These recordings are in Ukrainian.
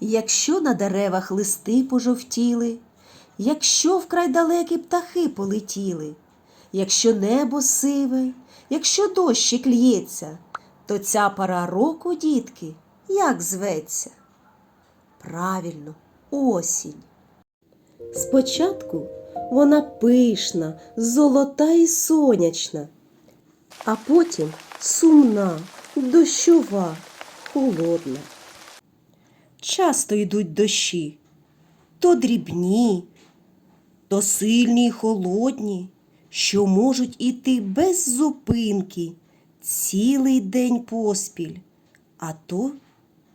Якщо на деревах листи пожовтіли, якщо вкрай далекі птахи полетіли, якщо небо сиве, якщо дощик лється, то ця пора року, дітки, як зветься? Правильно, осінь. Спочатку вона пишна, золота і сонячна, а потім сумна, дощова, холодна. Часто йдуть дощі, то дрібні, то сильні й холодні, що можуть іти без зупинки цілий день поспіль, а то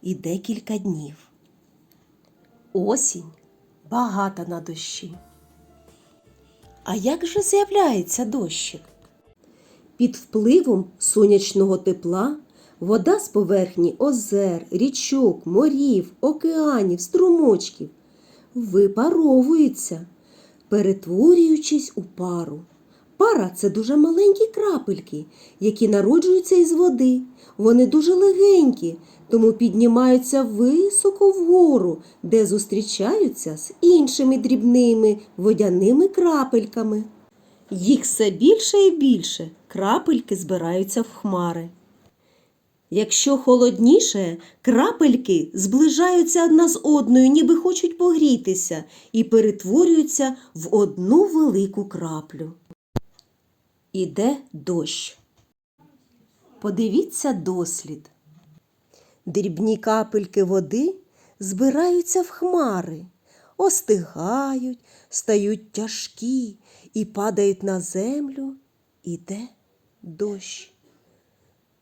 і декілька днів. Осінь багата на дощі. А як же з'являється дощик? Під впливом сонячного тепла вода з поверхні озер, річок, морів, океанів, струмочків випаровується, перетворюючись у пару. Пара це дуже маленькі крапельки, які народжуються із води. Вони дуже легенькі, тому піднімаються високо вгору, де зустрічаються з іншими дрібними водяними крапельками. Їх все більше і більше крапельки збираються в хмари. Якщо холодніше, крапельки зближаються одна з одною, ніби хочуть погрітися, і перетворюються в одну велику краплю. Іде дощ. Подивіться дослід. Дрібні капельки води збираються в хмари, остигають, стають тяжкі і падають на землю. Іде дощ.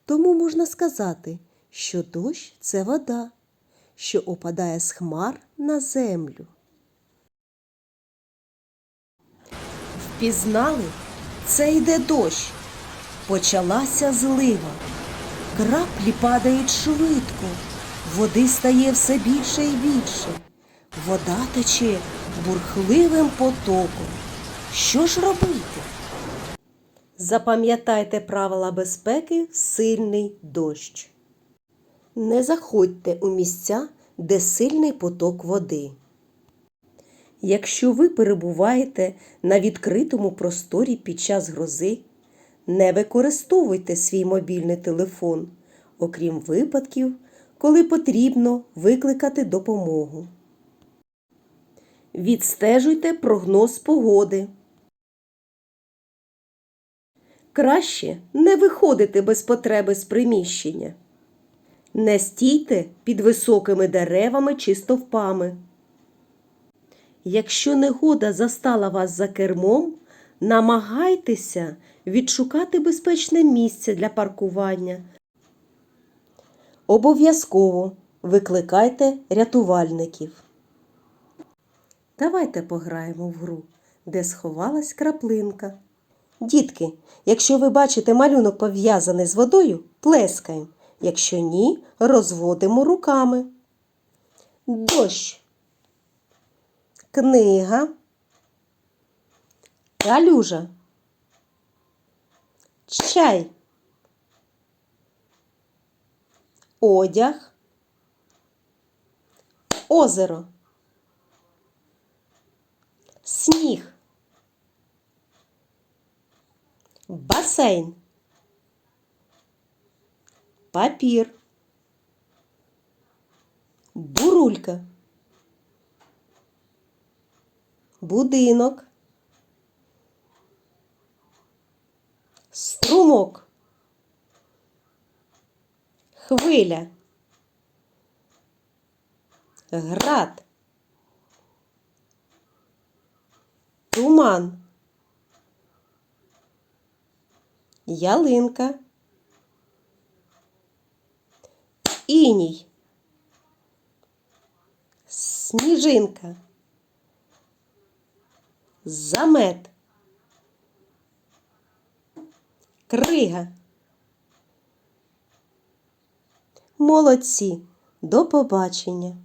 Тому можна сказати, що дощ це вода, що опадає з хмар на землю. Впізнали, це йде дощ. Почалася злива. Краплі падають швидко, води стає все більше і більше. Вода тече бурхливим потоком. Що ж робити? Запам'ятайте правила безпеки сильний дощ. Не заходьте у місця, де сильний поток води. Якщо ви перебуваєте на відкритому просторі під час грози, не використовуйте свій мобільний телефон, окрім випадків, коли потрібно викликати допомогу. Відстежуйте прогноз погоди. Краще не виходити без потреби з приміщення. Не стійте під високими деревами чи стовпами. Якщо негода застала вас за кермом, намагайтеся відшукати безпечне місце для паркування. Обов'язково викликайте рятувальників. Давайте пограємо в гру, де сховалась краплинка. Дітки, якщо ви бачите малюнок пов'язаний з водою, плескаємо. Якщо ні, розводимо руками. Дощ. Книга. Калюжа. Чай. Одяг. Озеро. Сніг. Басейн. Папір. Бурулька. Будинок. Струмок. Хвиля. Град. Туман. Ялинка. Іній. Сніжинка. Замет. Крига. Молодці. До побачення.